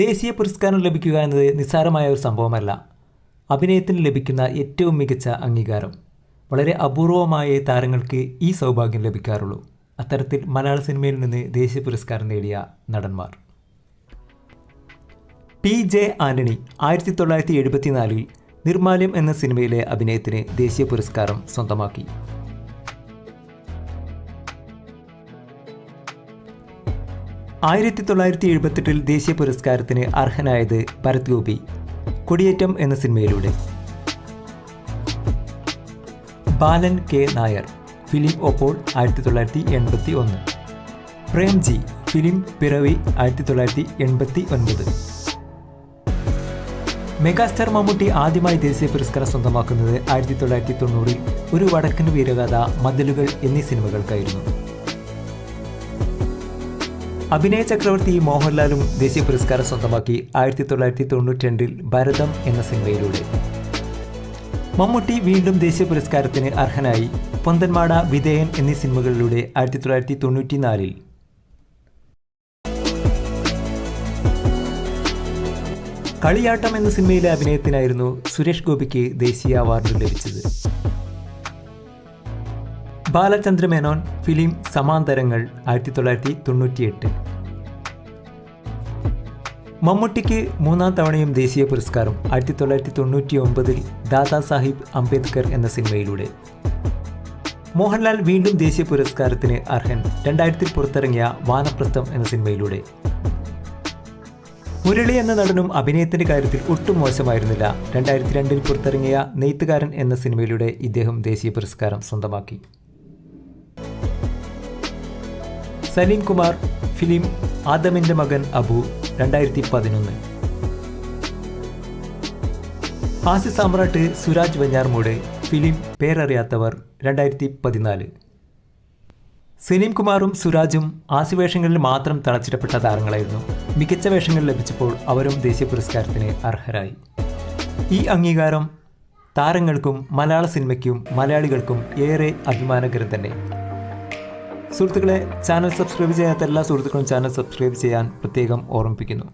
ദേശീയ പുരസ്കാരം ലഭിക്കുക എന്നത് നിസ്സാരമായ ഒരു സംഭവമല്ല. അഭിനയത്തിന് ലഭിക്കുന്ന ഏറ്റവും മികച്ച അംഗീകാരം. വളരെ അപൂർവമായ താരങ്ങൾക്ക് ഈ സൗഭാഗ്യം ലഭിക്കാറുള്ളൂ. അത്തരത്തിൽ മലയാള സിനിമയിൽ നിന്ന് ദേശീയ പുരസ്കാരം നേടിയ നടന്മാർ. പി. ജെ. ആന്റണി ആയിരത്തി തൊള്ളായിരത്തി എഴുപത്തിനാലിൽ നിർമാല്യം എന്ന സിനിമയിലെ അഭിനയത്തിന് ദേശീയ പുരസ്കാരം സ്വന്തമാക്കി. ആയിരത്തി തൊള്ളായിരത്തി എഴുപത്തെട്ടിൽ ദേശീയ പുരസ്കാരത്തിന് അർഹനായത് ഭരത് ഗോപി. കൊടിയേറ്റം എന്ന സിനിമയിലൂടെ. ബാലൻ കെ നായർ ഫിലിം ഒപ്പോൾ ആയിരത്തി തൊള്ളായിരത്തി എൺപത്തി ഒന്ന് പ്രേംജി ഫിലിം പിറവി ആയിരത്തി തൊള്ളായിരത്തി എൺപത്തി ഒൻപത് മെഗാസ്റ്റാർ മമ്മൂട്ടി ആദ്യമായി ദേശീയ പുരസ്കാരം സ്വന്തമാക്കുന്നത് ആയിരത്തി തൊള്ളായിരത്തി തൊണ്ണൂറിൽ ഒരു വടക്കൻ വീരകഥ മതിലുകൾ എന്നീ സിനിമകൾക്കായിരുന്നു. അഭിനയ ചക്രവർത്തി മോഹൻലാലും ദേശീയ പുരസ്കാരം സ്വന്തമാക്കി ആയിരത്തി തൊള്ളായിരത്തി തൊണ്ണൂറ്റി രണ്ടിൽ ഭരതം എന്ന സിനിമയിലൂടെ. മമ്മൂട്ടി വീണ്ടും ദേശീയ പുരസ്കാരത്തിന് അർഹനായി. പൊന്തന്മാട വിധേയൻ എന്നീ സിനിമകളിലൂടെ ആയിരത്തി തൊള്ളായിരത്തി തൊണ്ണൂറ്റിനാലിൽ കളിയാട്ടം എന്ന സിനിമയിലെ അഭിനയത്തിനായിരുന്നു സുരേഷ് ഗോപിക്ക് ദേശീയ അവാർഡ് ലഭിച്ചത്. ബാലചന്ദ്ര മേനോൻ ഫിലിം സമാന്തരങ്ങൾ ആയിരത്തി തൊള്ളായിരത്തി തൊണ്ണൂറ്റിയെട്ട് മമ്മൂട്ടിക്ക് മൂന്നാം തവണയും ദേശീയ പുരസ്കാരം ആയിരത്തി തൊള്ളായിരത്തി തൊണ്ണൂറ്റി ഒമ്പതിൽ ദാദാ സാഹിബ് അംബേദ്കർ എന്ന സിനിമയിലൂടെ. മോഹൻലാൽ വീണ്ടും ദേശീയ പുരസ്കാരത്തിന് അർഹൻ. രണ്ടായിരത്തിൽ പുറത്തിറങ്ങിയ വാനപ്രസ്ഥം എന്ന സിനിമയിലൂടെ. മുരളി എന്ന നടനും അഭിനയത്തിന്റെ കാര്യത്തിൽ ഒട്ടും മോശമായിരുന്നില്ല. രണ്ടായിരത്തി രണ്ടിൽ പുറത്തിറങ്ങിയ നെയ്ത്തുകാരൻ എന്ന സിനിമയിലൂടെ ഇദ്ദേഹം ദേശീയ പുരസ്കാരം സ്വന്തമാക്കി. സലീം കുമാർ ഫിലിം ആദമിന്റെ മകൻ അബു രണ്ടായിരത്തി പതിനൊന്ന് ഹാസ്യ സാമ്രാട്ട് സുരാജ് വഞ്ഞാർമൂട് ഫിലിം പേരറിയാത്തവർ രണ്ടായിരത്തി പതിനാല് സലീം കുമാറും സുരാജും ആസി വേഷങ്ങളിൽ മാത്രം തളച്ചിടപ്പെട്ട താരങ്ങളായിരുന്നു. മികച്ച വേഷങ്ങൾ ലഭിച്ചപ്പോൾ അവരും ദേശീയ പുരസ്കാരത്തിന് അർഹരായി. ഈ അംഗീകാരം താരങ്ങൾക്കും മലയാള സിനിമയ്ക്കും മലയാളികൾക്കും ഏറെ അഭിമാനകരം തന്നെ. സുഹൃത്തുക്കളെ ചാനൽ സബ്സ്ക്രൈബ് ചെയ്യാത്ത എല്ലാ സുഹൃത്തുക്കളും ചാനൽ സബ്സ്ക്രൈബ് ചെയ്യാൻ പ്രത്യേകം ഓർമ്മിപ്പിക്കുന്നു.